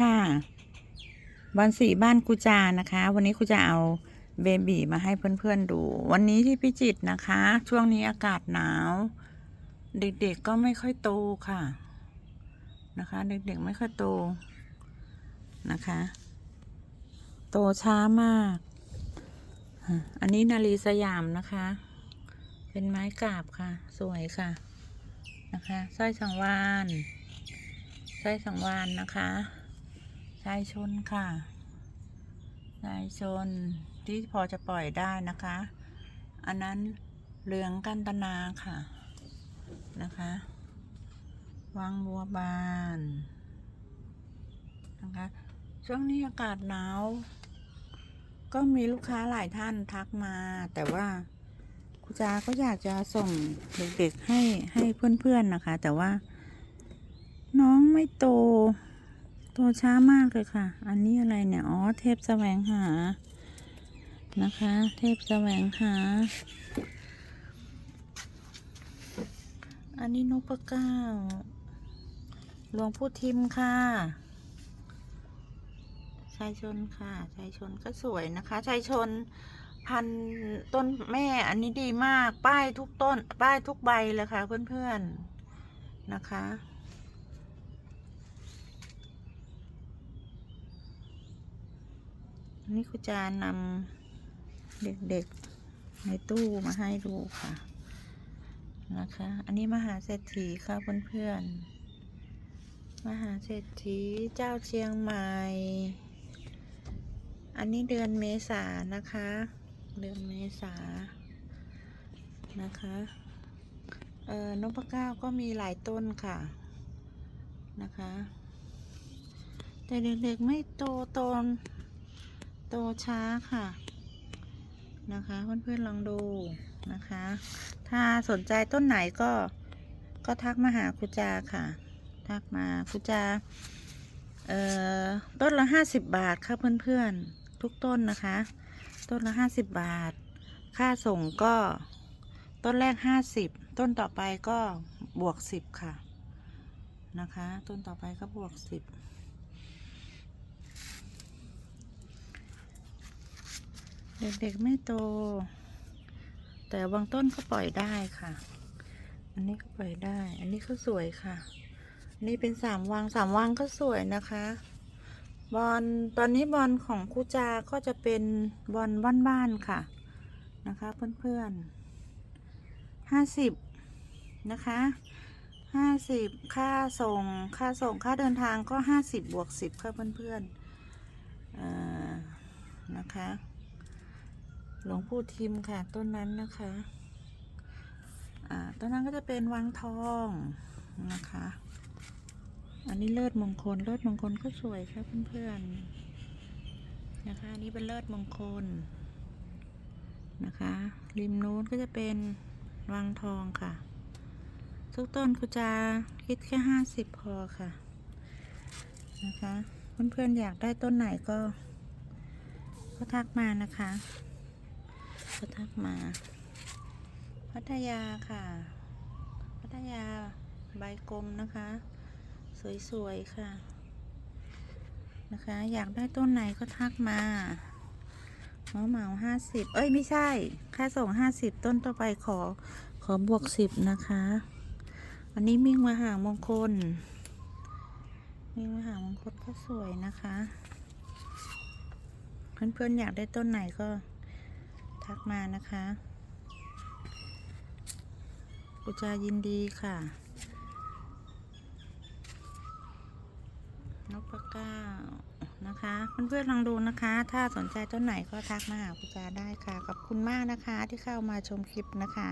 ค่ะวันสีบ้านกูจานะคะ วันนี้กูจะเอาเบบีมาให้เพื่อนๆดู วันนี้ที่พิจิตนะคะ ช่วงนี้อากาศหนาว เด็กๆก็ไม่ค่อยโตค่ะ นะคะ เด็กๆไม่ค่อยโตนะคะ โตช้ามาก อันนี้นาลีสยามนะคะ เป็นไม้กาบค่ะ สวยค่ะนะคะสร้อยสังวานสร้อยสังวานนะคะ ชายชนค่ะชายชนที่พอจะปล่อยได้นะคะ อันนั้นเหลืองกันตนาค่ะนะคะวังบัวบานนะคะช่วงนี้อากาศหนาว ก็มีลูกค้าหลายท่านทักมา แต่ว่าครูจาก็อยากจะส่งเด็กๆให้ให้เพื่อนๆนะคะ แต่ว่าน้องไม่โต โตช้ามากเลยค่ะ อันนี้อะไรเนี่ย อ๋อ เทพแสวงหา นะคะ เทพแสวงหา อันนี้นพเก้าหลวงพ่ทิมค่ะชายชนค่ะชายชนก็สวยนะคะชายชนพันต้นแม่อันนี้ดีมาก ป้ายทุกต้น ป้ายทุกใบเลยค่ะเพื่อนๆ นะคะ นนี้ครูจานำเด็กๆในตู้มาให้ดูค่ะ นะคะ อันนี้มหาเศรษฐีค่ะเพื่อนๆ มหาเศรษฐีเจ้าเชียงใหม่ อันนี้เดือนเมษานะคะ เดือนเมษานะคะ เอ่อนพเก้าก็มีหลายต้นค่ะ นะคะ แต่เด็กๆไม่โตโตน โตช้าค่ะ นะคะเพื่อนๆลองดูนะคะ ถ้าสนใจต้นไหนก็ก็ทักมาหาครูจาค่ะ ทักมาครูจาเอ่อต้นละห้าสิบบาทค่ะเพื่อนๆทุกต้นนะคะ ต้นละห้าสิบบาท ค่าส่งก็ ต้นแรกห้าสิบต้นต่อไปก็บวกสิบค่ะนะคะ ต้นต่อไปก็บวกสิบ เด็กๆไม่โต แต่บางต้นก็ปล่อยได้ค่ะ อันนี้ก็ปล่อยได้ อันนี้ก็สวยค่ะนนี้เป็นสามวังสามวังก็สวยนะคะ บอลตอนนี้บอลของครูจาก็จะเป็นบอลบ้านๆค่ะนะคะเพื่อนๆห้าสิบนะคะห้าสิบค่าส่ง ค่าส่ง ค่าเดินทางก็ห้าสิบบวกสิบค่ะเพื่อนๆอ่านะคะ หลวงปู่ทิมค่ะ ต้นนั้นนะคะอ่าต้นนั้นก็จะเป็นวังทองนะคะ อันนี้เลิศมงคล เลิศมงคลก็สวยค่ะเพื่อนๆนะคะ อันนี้เป็นเลิศมงคลนะคะ ริมนู้นก็จะเป็นวังทองค่ะ ทุกต้นคุจะคิดแค่ห้าสิบพอค่ะ นะคะ เพื่อนๆอยากได้ต้นไหนก็ ก็ทักมานะคะ ก็ทักมา พัทยาค่ะ พัทยาใบกลมนะคะ สวยๆค่ะ นะคะ อยากได้ต้นไหนก็ทักมาเหมาเหมาห้าสิบเอ้ย ไม่ใช่ ค่าส่งห้าสิบต้นต่อไปขอ ขอบวกสิบนะคะ อันนี้มิ่งมาหางมงคล มิ่งมาหางมงคลก็สวยนะคะ เพื่อนๆอยากได้ต้นไหนก็ ทักมานะคะกูจะยินดีค่ะ นกปะก้านะคะเพื่อนๆลองดูนะคะ ถ้าสนใจต้นไหนก็ทักมาหากูจาได้ค่ะ ขอบคุณมากนะคะที่เข้ามาชมคลิปนะคะ